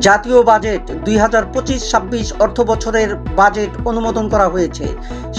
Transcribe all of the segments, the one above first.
জাতীয় বাজেট দুই হাজার পঁচিশ ছাব্বিশ অর্থ বছরের বাজেট অনুমোদন করা হয়েছে।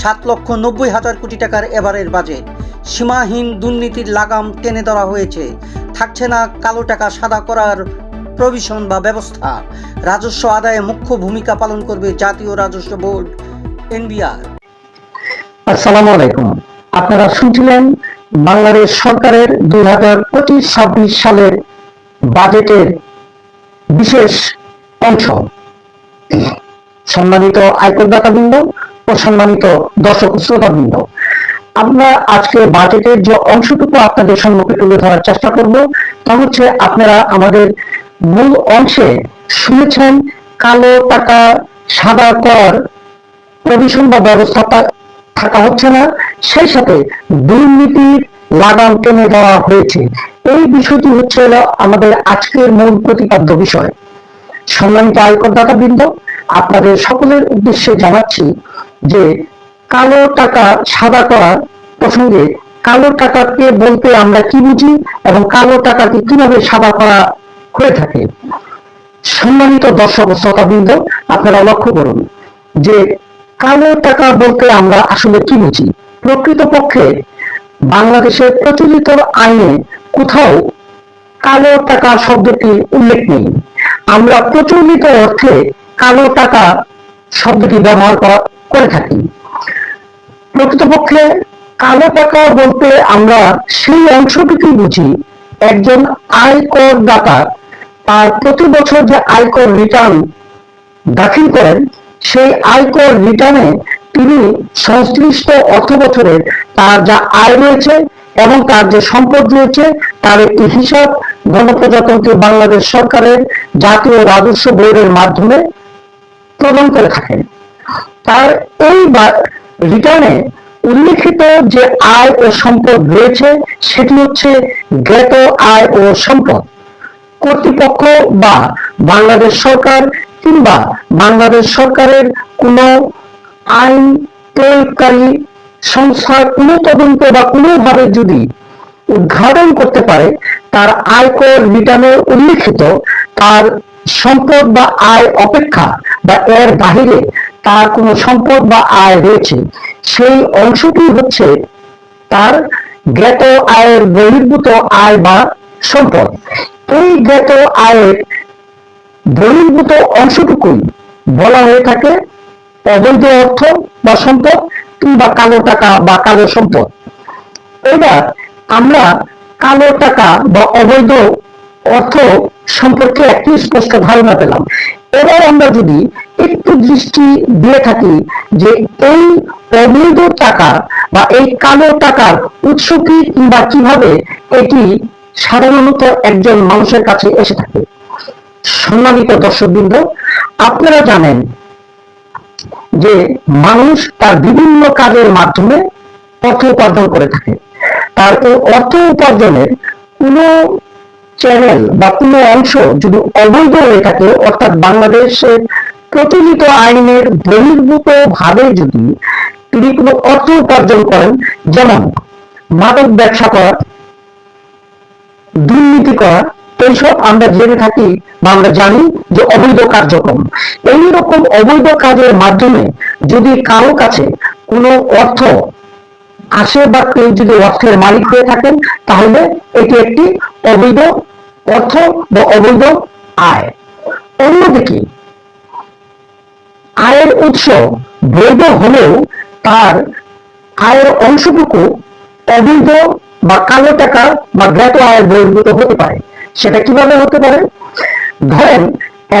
সাত লক্ষ নব্বই হাজার কোটি টাকার এবারের বাজেট। সীমাহীন দুর্নীতির লাগাম টেনে ধরা হয়েছে। থাকছে না কালো টাকা সাদা করার প্রভিশন বা ব্যবস্থা। রাজস্ব আদায়ে মুখ্য ভূমিকা পালন করবে জাতীয় রাজস্ব বোর্ড, এনবিআর। আসসালামু আলাইকুম। আপনারা শুনছিলেন বাংলাদেশ সরকারের দুই হাজার পঁচিশ ছাব্বিশ সালের বাজেটের বিশেষ অংশ। সম্মানিত আয়করদাতাবৃন্দ ও সম্মানিত দর্শক শ্রোতাবৃন্দ, আমরা আজকে বাজেটের যে অংশটুকু আপনাদের সম্মুখে তুলে ধরার চেষ্টা করব, তা হচ্ছে আপনারা আমাদের মূল অংশে শুনেছেন কালো টাকা সাদা কর প্রভিশন বা ব্যবস্থা থাকা হচ্ছে না, সেই সাথে দুর্নীতির লাগাম টেনে দেওয়া হয়েছে। এই বিষয়টি হচ্ছে আমাদের আজকের মূল প্রতিপাদ্য বিষয়। সম্মানিত আয়করদাতা বৃন্দ আপনাদের সকলের উদ্দেশ্যে জানাচ্ছি যে কালো টাকা সাদা করা প্রসঙ্গে কালো টাকাকে বলতে আমরা কি বুঝি এবং কালো টাকাকে কীভাবে সাদা করা হয়ে থাকে? সম্মানিত দর্শক শ্রোতাবৃন্দ, আপনারা লক্ষ্য করুন যে কালো টাকা বলতে আমরা আসলে কি বুঝি? প্রকৃতপক্ষে বাংলাদেশের প্রচলিত আইনে কোথাও কালো টাকা শব্দটি উল্লেখ নেই। আমরা প্রচলিত অর্থে কালো টাকা শব্দটি ব্যবহার করে থাকি। প্রকৃতপক্ষে কালো টাকা বলতে আমরা সেই অংশটুকুই বুঝি, একজন আয়কর দাতা তার প্রতি বছর যে আয়কর রিটার্ন দাখিল করেন, সেই আয়কর রিটার্নে তিনি সংশ্লিষ্ট অর্থ বছরের তার যা আয় রয়েছে এবং তার যে সম্পদ রয়েছে, তার একটি হিসাব গণপ্রজাতন্ত্রী বাংলাদেশ সরকারের জাতীয় রাজস্ব বোর্ডের মাধ্যমে প্রদান করে থাকেন। তার এই রিটার্নে উল্লেখিত যে আয় ও সম্পদ রয়েছে, সেটি হচ্ছে জ্ঞাত আয় ও সম্পদ। কর্তৃপক্ষ বা বাংলাদেশ সরকার কিংবা বাংলাদেশ সরকারের কোনো আইন প্রয়োগকারী সংস্থা কোনো তদন্ত বা কোনোভাবে যদি উদ্ঘাটন করতে পারে, তার আয়কর রিটার্নে উল্লিখিত, তার সম্পদ বা আয় অপেক্ষা বা এর বাহিরে তার কোনো সম্পদ বা আয় রয়েছে, সেই অংশটি হচ্ছে তার জ্ঞাত আয়ের বহির্ভূত আয় বা সম্পদ। এই জ্ঞাত আয়ের বহির্ভূত অংশটুকুই বলা হয়ে থাকে অবৈধ অর্থ বা সম্পদ কিংবা কালো টাকা বা কালো সম্পদ। এবার আমরা কালো টাকা বা অবৈধ অর্থ সম্পর্কে একটি স্পষ্ট ধারণা পেলাম। এবার আমরা যদি একটু দৃষ্টি দিয়ে থাকি যে এই অবৈধ টাকা বা এই কালো টাকার উৎস কি কিংবা কীভাবে এটি সাধারণত একজন মানুষের কাছে এসে থাকে। সম্মানিত দর্শকবৃন্দ, আপনারা জানেন যে মানুষ তার বিভিন্ন কাজের মাধ্যমে অর্থ উপার্জন করে থাকে। তার অর্থ উপার্জনের কোনো চ্যানেল বা কোনো অংশ যদি অবৈধ হয়ে থাকে, অর্থাৎ বাংলাদেশের প্রচলিত আইনের বহির্ভূত ভাবে যদি তিনি কোনো অর্থ উপার্জন করেন, যেমন মাদক ব্যবসা করা, দুর্নীতি করা এইসব আমরা জেনে থাকি বা আমরা জানি যে অবৈধ কার্যক্রম। এই রকম অবৈধ কাজের মাধ্যমে যদি কারও কাছে কোনো অর্থ আসে বা কেউ যদি অর্থের মালিক হয়ে থাকেন, তাহলে এটি একটি অবৈধ অর্থ বা অবৈধ আয়। অন্যদিকে, আয়ের উৎস বৈধ হলেও তার আয়ের অংশটুকু অবৈধ বা কালো টাকা বা জ্ঞাত আয়ের বহির্ভূত হতে পারে। সেটা কীভাবে হতে পারে? ধরেন,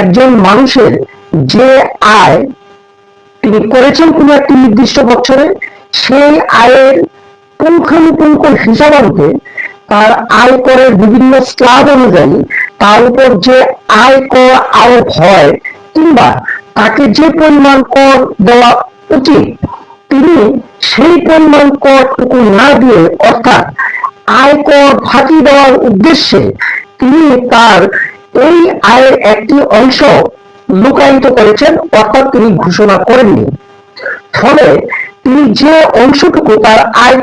একজন মানুষের যে আয় তিনি করেছেন কোনো একটি নির্দিষ্ট বছরে, সেই আয়ের পুঙ্খানুপুঙ্খ হিসাব আনতে তার আয় করের বিভিন্ন স্ল্যাব অনুযায়ী, তার উপর যে আয় কর আরোপ হয়, কিংবা তাকে যে পরিমাণ কর দেওয়া উচিত, তিনি সেই পরিমাণ করটুকু না দিয়ে, অর্থাৎ আয়কর ফাঁকি দেওয়ার উদ্দেশ্যে তিনি তার এই আয়ের একটি অংশ লুকায়িত করেছেন, অর্থাৎ তিনি ঘোষণা করেননি। ফলে তিনি যে অংশটুকু তার আয়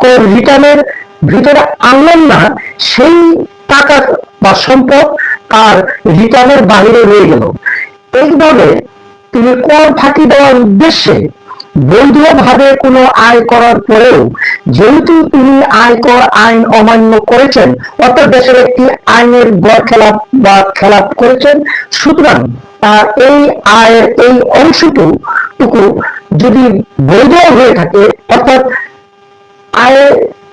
কর রিটার্নের ভিতরে আনলেন না, সেই টাকা বা সম্পদ তার রিটার্নের বাইরে রয়ে গেল। এইভাবে তিনি কর ফাঁকি দেওয়ার উদ্দেশ্যে বৈধভাবে কোনো আয় করার পরেও যেহেতু তিনি আয়কর আইন অমান্য করেছেন, অর্থাৎ দেশের একটি আইনের গড় খেলাপ বা খেলাপ করেছেন, সুতরাং তার এই আয়ের এই অংশটুকু যদি বৈধ হয়ে থাকে, অর্থাৎ আয়ের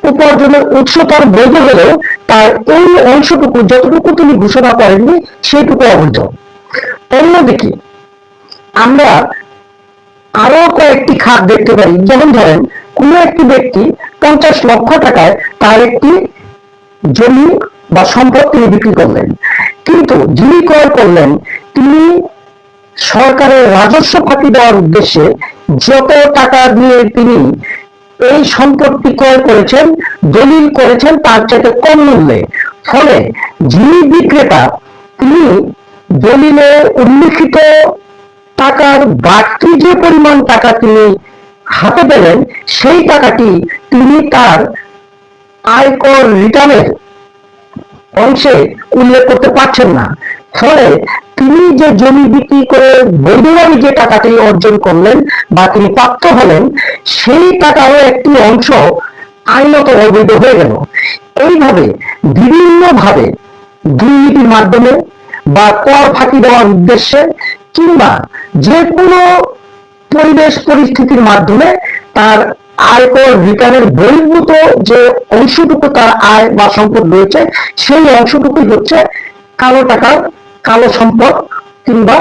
উপার্জনের উৎস তার বৈধ হলেও তার এই অংশটুকু যতটুকু তিনি ঘোষণা করেননি, সেইটুকু অবৈধ। অন্যদিকে আমরা আরও কয়েকটি খাত দেখতে পাই যেমন ধরেন, কোন একটি ব্যক্তি পঞ্চাশ লক্ষ টাকায় তার একটি জমি বা সম্পদ তিনি বিক্রি করলেন। কিন্তু যিনি ক্রয় করলেন, তিনি সরকারের রাজস্ব ফাঁকি দেওয়ার উদ্দেশ্যে যত টাকা দিয়ে তিনি এই সম্পত্তি ক্রয় করেছেন, দলিল করেছেন, তার চাইতে কম মূল্যে। ফলে যিনি বিক্রেতা, তিনি দলিলে উল্লিখিত টাকার বাড়তি যে পরিমাণ টাকা তিনি হাতে পেলেন, সেই টাকাটি তিনি তার আয়কর রিটার্নের অংশে উল্লেখ করতে পারছেন না। ফলে তিনি যে জমি বিক্রি করে বৈধভাবে যে টাকাটি অর্জন করলেন বা তিনি প্রাপ্ত হলেন, সেই টাকারও একটি অংশ আইনত অবৈধ হয়ে গেল। এইভাবে বিভিন্নভাবে দুর্নীতির মাধ্যমে বা কর ফাঁকি দেওয়ার উদ্দেশ্যে কিংবা যে কোনো পরিবেশ পরিস্থিতির মাধ্যমে তার আয়কর রিটার্নের বহির্ভূত যে অংশটুকু তার আয় বা সম্পদ রয়েছে, সেই অংশটুকুই হচ্ছে কালো টাকার কালো সম্পদ কিংবা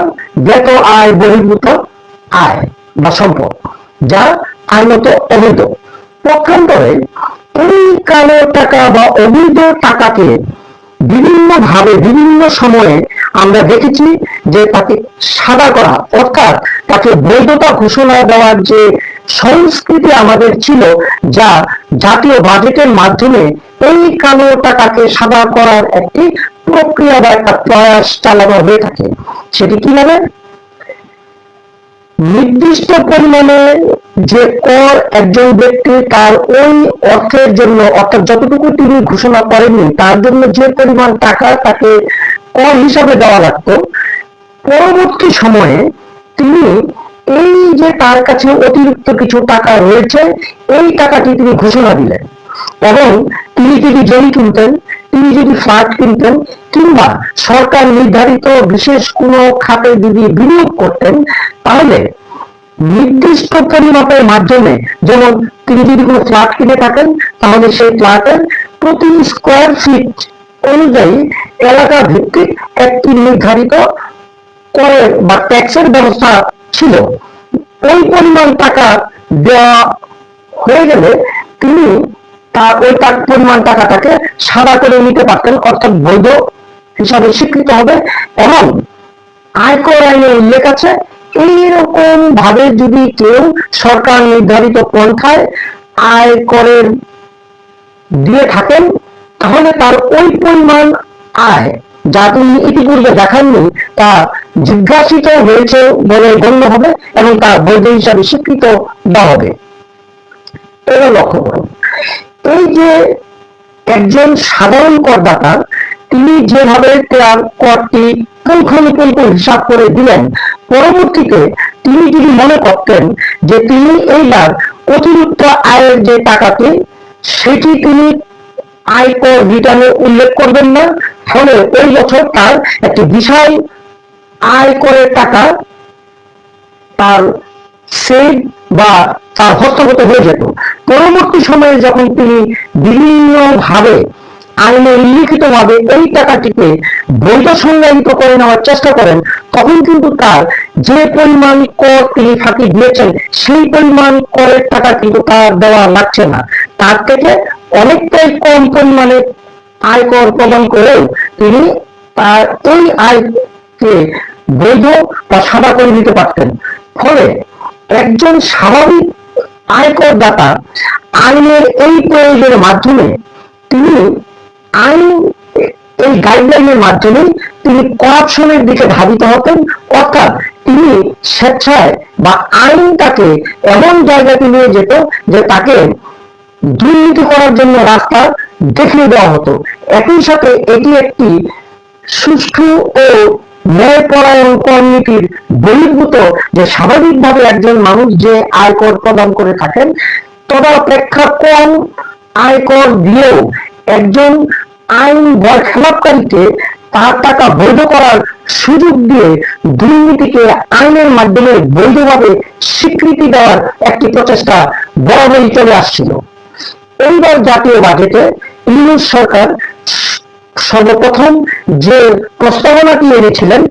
জ্ঞাত আয়, বহির্ভূত আয় বা সম্পদ, যা আইনত অবৈধ। পক্ষান্তরে এই কালো টাকা বা অবৈধ টাকাকে বিভিন্ন ভাবে, বিভিন্ন সময়ে আমরা দেখেছি যে তাকে সাদা করা, অর্থাৎ তাকে বৈধতা ঘোষণা দেওয়ার যে সংস্কৃতি আমাদের ছিল, যা জাতীয় বাজেটের মাধ্যমে এই কালো টাকাকে সাদা করার একটি প্রক্রিয়া বা একটা প্রয়াস চালানো হয়ে থাকে। সেটি কীভাবে নির্দিষ্ট পরিমাণে যে কর একজন ব্যক্তি তার ওই অর্থের জন্য, অর্থাৎ যতটুকু তিনি ঘোষণা করেননি, তার জন্য যে পরিমাণ টাকা তাকে কর হিসাবে দেওয়া লাগতো পরবর্তী সময়ে তিনি এই যে তার কাছে অতিরিক্ত কিছু টাকা রয়েছে, এই টাকাটি তিনি ঘোষণা দিলেন। এবং তিনি যদি জমি কিনতেন, তিনি যদি ফ্ল্যাট কিনতেন, কিংবা সরকার নির্ধারিত বিশেষ কোনো খাতে যদি বিনিয়োগ করতেন, তাহলে নির্দিষ্ট পরিমাপের মাধ্যমে যেমন তিনি যদি কোনো ফ্ল্যাট কিনে থাকেন, তাহলে সেই ফ্ল্যাটের প্রতি স্কোয়ার ফিট অনুযায়ী এলাকা ভিত্তিক একটি নির্ধারিত করের বা ট্যাক্সের ব্যবস্থা ছিল, ওই পরিমাণ টাকা দেওয়া হয়ে গেলে তিনি তার ওই পরিমাণ টাকাটাকে সাদা করে নিতে পারতেন, অর্থাৎ বৈধ হিসাবে স্বীকৃত হবে। এবং আয়কর আইনে উল্লেখ আছে এইরকম ভাবে যদি কেউ সরকার নির্ধারিত পন্থায় আয় করের দিয়ে থাকেন, তাহলে তার ওই পরিমাণ আয়, যা তিনি ইতিপূর্বে দেখাননি, তা জিজ্ঞাসিত হয়েছে বলে গণ্য হবে এবং তার বৈধ হিসাবে স্বীকৃত দেওয়া হবে। এটা লক্ষ্য করুন এই যে একজন সাধারণ করদাতা, তিনি যেভাবে তার করটি পুঙ্খানুপুঙ্খ হিসাব করে দিলেন, পরবর্তীতে তিনি যদি মনে করতেন যে তিনি এইবার অতিরিক্ত আয়ের যে টাকাটি, সেটি তিনি আয়কর রিটার্নে উল্লেখ করবেন না, ফলে ওই বছর তার একটি বিশাল আয়করের টাকা তার সেভ বা তার হস্তগত হয়ে যেত। পরবর্তী সময়ে যখন তিনি বিভিন্ন ভাবে আইনে উল্লিখিত ভাবে এই টাকাটিকে বৈধ সংজ্ঞায়িত করে নেওয়ার চেষ্টা করেন, তখন কিন্তু তার যে পরিমাণ কর তিনি ফাঁকি দিয়েছেন, সেই পরিমাণ করের টাকা কিন্তু তার দেওয়া লাগছে না। তার থেকে অনেকটাই কম পরিমাণে আয়কর প্রদান করেও তিনি তার এই আয়কে বৈধ বা সাদা করে দিতে পারতেন। ফলে একজন স্বাভাবিক আয়কর দাতা আইনের এই প্রয়োগের মাধ্যমে তিনি আইন, এই গাইডলাইনের মাধ্যমে তিনি করাপশনের দিকে ধাবিত হতেন, অর্থাৎ তিনি স্বেচ্ছায় বা আইনটাকে এমন জায়গাতে নিয়ে যেত যে তাকে দুর্নীতি করার জন্য রাস্তা দেখিয়ে দেওয়া হতো। একই সাথে এটি একটি সুষ্ঠু ও ন্যায়পরায়ণ বহির্ভূত যে স্বাভাবিকভাবে একজন মানুষ যে আয়কর প্রদান করে থাকেন, তদাপেক্ষা কম আয়কর দিয়েও একজন আইন তার টাকা বৈধ করার সুযোগ দিয়ে দুর্নীতিকে আইনের মাধ্যমে বৈধভাবে স্বীকৃতি দেওয়ার একটি প্রচেষ্টা বরাবরই চলে আসছিল। এইবার জাতীয় বাজেটে ইউনুস সরকার সর্বপ্রথম যে প্রস্তাবনাটি এনেছিলেন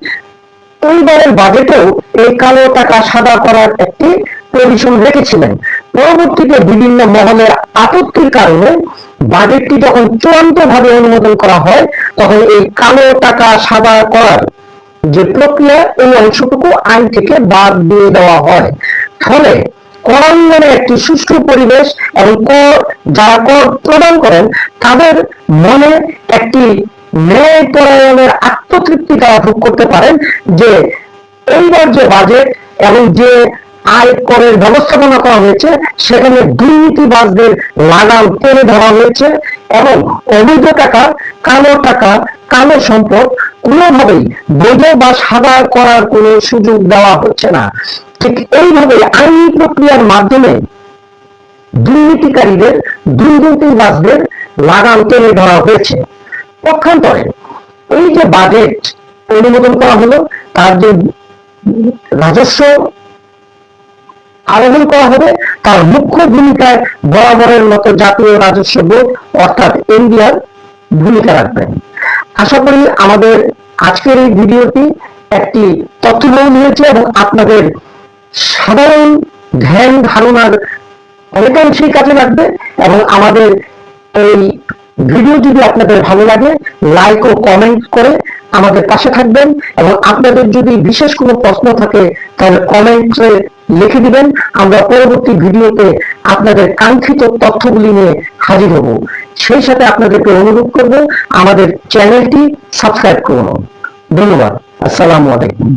এইবারের বাজেটেও এই কালো টাকা সাদা করার একটি প্রভিশন রেখেছিলেন। পরবর্তীতে বিভিন্ন মহলের আপত্তির কারণে বাজেটটি যখন চূড়ান্ত ভাবে অনুমোদন করা হয়, তখন এই কালো টাকা সাদা করার যে প্রক্রিয়া, এই অংশটুকু আইন থেকে বাদ দিয়ে দেওয়া হয়। ফলে করাঙ্গনে একটি সুষ্ঠু পরিবেশ এবং কর যারা কর প্রদান করেন, তাদের মনে একটি ন্যায় পরায়ণের আত্মতৃপ্তি তারা ভোগ করতে পারেন যে এইবার যে বাজেট এবং যে আয় করের ব্যবস্থাপনা করা হয়েছে, সেখানে দুর্নীতিবাজদের লাগাম টেনে ধরা হয়েছে এবং অবৈধ টাকা, কালো টাকা, কালো সম্পদ কোনোভাবেই বৈধ বা সাদা করার কোনো সুযোগ দেওয়া হচ্ছে না। ঠিক এইভাবে আইনি প্রক্রিয়ার মাধ্যমে দুর্নীতিকারীদের, দুর্নীতিবাজদের লাগাম টেনে ধরা হয়েছে। পক্ষান্তরে এই যে বাজেট অনুমোদন করা হলো, তার যে রাজস্ব আবেদন করা হবে, তার মুখ্য ভূমিকায় বরাবরের মতো জাতীয় রাজস্ব বোর্ড অর্থাৎ এনবিআর ভূমিকা রাখবেন আশা করি আমাদের আজকের এই ভিডিওটি একটি তথ্যবহ নিয়েছে এবং আপনাদের সাধারণ ধ্যান ধারণার অনেকাংশেই কাজে লাগবে এবং আমাদের এই ভিডিও যদি আপনাদের ভালো লাগে লাইক ও কমেন্ট করে আমাদের পাশে থাকবেন এবং আপনাদের যদি বিশেষ কোনো প্রশ্ন থাকে, তাহলে কমেন্টে লিখে দিবেন। আমরা পরবর্তী ভিডিওতে আপনাদের কাঙ্ক্ষিত তথ্যগুলি নিয়ে হাজির হব। সেই সাথে আপনাদেরকে অনুরোধ করব, আমাদের চ্যানেলটি সাবস্ক্রাইব করুন। ধন্যবাদ। আসসালামু আলাইকুম।